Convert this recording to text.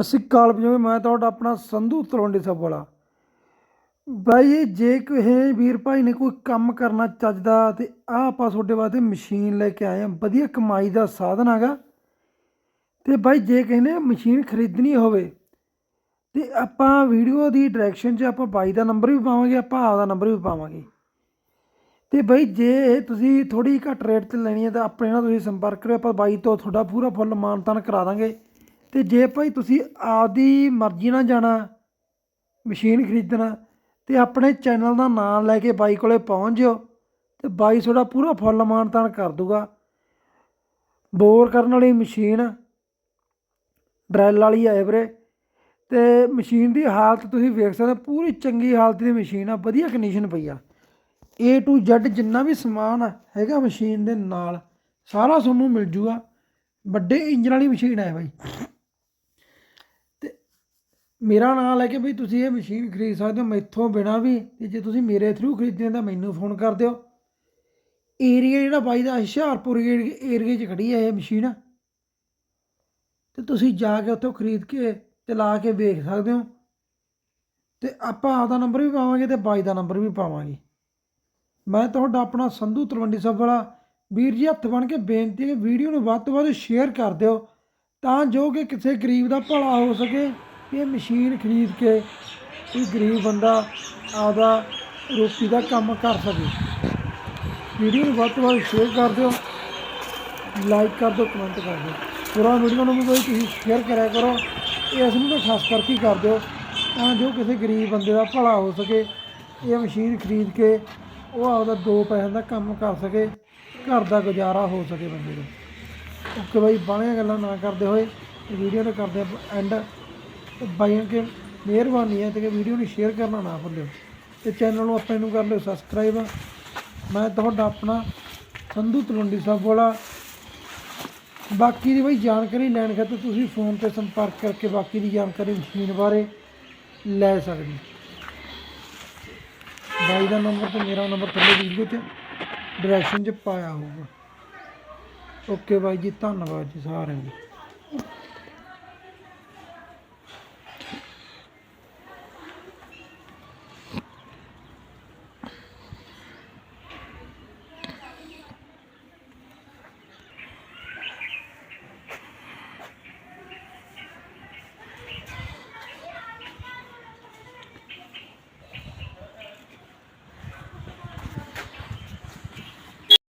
ਅਸੀਂ ਕਾਲ ਪੰਜਾਬੀ ਮੈਂ ਤੁਹਾਡਾ ਆਪਣਾ ਸੰਧੂ ਤਲਵੰਡੀ ਸਾਹਿਬ ਵਾਲਾ। ਬਾਈ ਇਹ ਜੇ ਕਿਸੇ ਵੀਰ ਭਾਈ ਨੇ ਕੋਈ ਕੰਮ ਕਰਨਾ ਚੱਜਦਾ ਤੇ ਆ ਆਪਾਂ ਤੁਹਾਡੇ ਵਾਸਤੇ ਮਸ਼ੀਨ ਲੈ ਕੇ ਆਏ ਆ ਵਧੀਆ ਕਮਾਈ ਦਾ ਸਾਧਨ ਹੈਗਾ। ਤੇ ਬਾਈ ਜੇ ਕਿਸੇ ਨੇ ਮਸ਼ੀਨ ਖਰੀਦਣੀ ਹੋਵੇ ਤੇ ਆਪਾਂ ਵੀਡੀਓ ਦੀ ਡਾਇਰੈਕਸ਼ਨ 'ਚ ਆਪਾਂ ਬਾਈ ਦਾ ਨੰਬਰ ਵੀ ਪਾਵਾਂਗੇ, ਆਪਾਂ ਆਪਦਾ ਨੰਬਰ ਵੀ ਪਾਵਾਂਗੇ। ਤੇ ਬਾਈ ਜੇ ਤੁਸੀਂ ਥੋੜੀ ਘੱਟ ਰੇਟ ਤੇ ਲੈਣੀ ਹੈ ਤਾਂ ਆਪਣੇ ਨਾਲ ਤੁਸੀਂ ਸੰਪਰਕ ਕਰਿਓ, ਆਪਾਂ ਬਾਈ ਤੋਂ ਤੁਹਾਡਾ ਪੂਰਾ ਫੁੱਲ ਮਾਨਤਾਨ ਕਰਾ ਦਾਂਗੇ। ਤੇ ਜੇ ਭਾਈ ਤੁਸੀਂ ਆਪਦੀ ਮਰਜ਼ੀ ਨਾਲ ਜਾਣਾ, ਮਸ਼ੀਨ ਖਰੀਦਣਾ, ਤੇ ਆਪਣੇ ਚੈਨਲ ਦਾ ਨਾਮ ਲੈ ਕੇ ਬਾਈ ਕੋਲੇ ਪਹੁੰਚ ਜਿਓ, ਤੇ ਬਾਈ ਤੁਹਾਡਾ ਪੂਰਾ ਫੁੱਲ ਮਾਨਤਾਨ ਕਰ ਦੂਗਾ। ਬੋਰ ਕਰਨ ਵਾਲੀ ਮਸ਼ੀਨ, ਡਰੈਲ ਵਾਲੀ ਹੈ ਵੀਰੇ, ਤੇ ਮਸ਼ੀਨ ਦੀ ਹਾਲਤ ਤੁਸੀਂ ਵੇਖ ਸਕਦੇ ਪੂਰੀ ਚੰਗੀ ਹਾਲਤ ਦੀ ਮਸ਼ੀਨ ਆ, ਵਧੀਆ ਕੰਡੀਸ਼ਨ ਪਈ ਆ। A to Z ਜਿੰਨਾ ਵੀ ਸਮਾਨ ਹੈਗਾ ਮਸ਼ੀਨ ਦੇ ਨਾਲ, ਸਾਰਾ ਤੁਹਾਨੂੰ ਮਿਲ ਜੂਗਾ। ਵੱਡੇ ਇੰਜਨ ਵਾਲੀ ਮਸ਼ੀਨ ਹੈ ਬਾਈ। ਮੇਰਾ ਨਾਂ ਲੈ ਕੇ ਬਈ ਤੁਸੀਂ ਇਹ ਮਸ਼ੀਨ ਖਰੀਦ ਸਕਦੇ ਹੋ, ਮੈਥੋਂ ਬਿਨਾ ਵੀ, ਤੇ ਜੇ ਤੁਸੀਂ ਮੇਰੇ ਥਰੂ ਖਰੀਦਦੇ ਤਾਂ ਮੈਨੂੰ ਫੋਨ ਕਰ ਦਿਓ। ਏਰੀਆ ਜਿਹੜਾ ਬਾਈ ਦਾ, ਹੁਸ਼ਿਆਰਪੁਰ ਏਰੀਏ 'ਚ ਖੜੀ ਹੈ ਇਹ ਮਸ਼ੀਨ। ਤੇ ਤੁਸੀਂ ਜਾ ਕੇ ਉੱਥੋਂ ਖਰੀਦ ਕੇ ਤੇ ਲਾ ਕੇ ਵੇਖ ਸਕਦੇ ਹੋ। ਤੇ ਆਪਾਂ ਆਪਦਾ ਨੰਬਰ ਵੀ ਪਾਵਾਂਗੇ ਤੇ ਬਾਈ ਦਾ ਨੰਬਰ ਵੀ ਪਾਵਾਂਗੇ। ਮੈਂ ਤੁਹਾਡਾ ਆਪਣਾ ਸੰਧੂ ਤਲਵੰਡੀ ਸਾਹਿਬ ਵਾਲਾ ਵੀਰ ਜੀ ਹੱਥ ਬਣ ਕੇ ਬੇਨਤੀ ਹੈ ਕਿ ਵੀਡੀਓ ਨੂੰ ਵੱਧ ਤੋਂ ਵੱਧ ਸ਼ੇਅਰ ਕਰ ਦਿਓ, ਤਾਂ ਜੋ ਕਿ ਕਿਸੇ ਗਰੀਬ ਦਾ ਭਲਾ ਹੋ ਸਕੇ। ਇਹ ਮਸ਼ੀਨ ਖਰੀਦ ਕੇ ਕੋਈ ਗਰੀਬ ਬੰਦਾ ਆਪਦਾ ਰੋਟੀ ਦਾ ਕੰਮ ਕਰ ਸਕੇ। ਵੀਡੀਓ ਨੂੰ ਵੱਧ ਤੋਂ ਵੱਧ ਸ਼ੇਅਰ ਕਰ ਦਿਓ ਲਾਈਕ ਕਰ ਦਿਓ ਕਮੈਂਟ ਕਰ ਦਿਓ। ਪੂਰਾ ਵੀਡੀਓ ਨੂੰ ਵੀ ਤੁਸੀਂ ਸ਼ੇਅਰ ਕਰਿਆ ਕਰੋ ਇਸ ਨੂੰ ਤਾਂ ਖਾਸ ਕਰਕੇ ਕਰ ਦਿਓ, ਤਾਂ ਜੋ ਕਿਸੇ ਗਰੀਬ ਬੰਦੇ ਦਾ ਭਲਾ ਹੋ ਸਕੇ। ਇਹ ਮਸ਼ੀਨ ਖਰੀਦ ਕੇ ਉਹ ਆਪਦਾ ਦੋ ਪੈਸੇ ਦਾ ਕੰਮ ਕਰ ਸਕੇ, ਘਰ ਦਾ ਗੁਜ਼ਾਰਾ ਹੋ ਸਕੇ ਬੰਦੇ ਦਾ। ਓਕੇ ਬਾਈ, ਬਾਹਲੀਆਂ ਗੱਲਾਂ ਨਾ ਕਰਦੇ ਹੋਏ ਵੀਡੀਓ ਨੂੰ ਕਰਦੇ ਐਂਡ ਬਾਈਆਂ ਕੇ ਮਿਹਰਬਾਨੀ ਹੈ ਤੇ ਕਿ ਵੀਡੀਓ ਨੂੰ ਸ਼ੇਅਰ ਕਰਨਾ ਨਾ ਭੁੱਲਿਓ। ਤੇ ਚੈਨਲ ਨੂੰ ਆਪਣੇ ਨੂੰ ਕਰ ਲਿਓ ਸਬਸਕ੍ਰਾਈਬ ਮੈਂ ਤੁਹਾਡਾ ਆਪਣਾ ਸੰਧੂ ਤਲਵੰਡੀ ਸਾਹਿਬ ਵਾਲਾ। ਬਾਕੀ ਦੀ ਬਈ ਜਾਣਕਾਰੀ ਲੈਣ ਖਾਤਰ ਤੁਸੀਂ ਫੋਨ ਤੇ ਸੰਪਰਕ ਕਰਕੇ ਬਾਕੀ ਦੀ ਜਾਣਕਾਰੀ ਮਸ਼ੀਨ ਬਾਰੇ ਲੈ ਸਕਦੇ ਬਾਈ ਦਾ ਨੰਬਰ ਤੇ ਮੇਰਾ ਨੰਬਰ ਥੱਲੇ ਵੀਡੀਓ 'ਚ ਡਾਇਰੈਕਸ਼ਨ 'ਚ ਪਾਇਆ ਹੋਊਗਾ। ਓਕੇ ਬਾਈ ਜੀ, ਧੰਨਵਾਦ ਜੀ ਸਾਰਿਆਂ ਦਾ।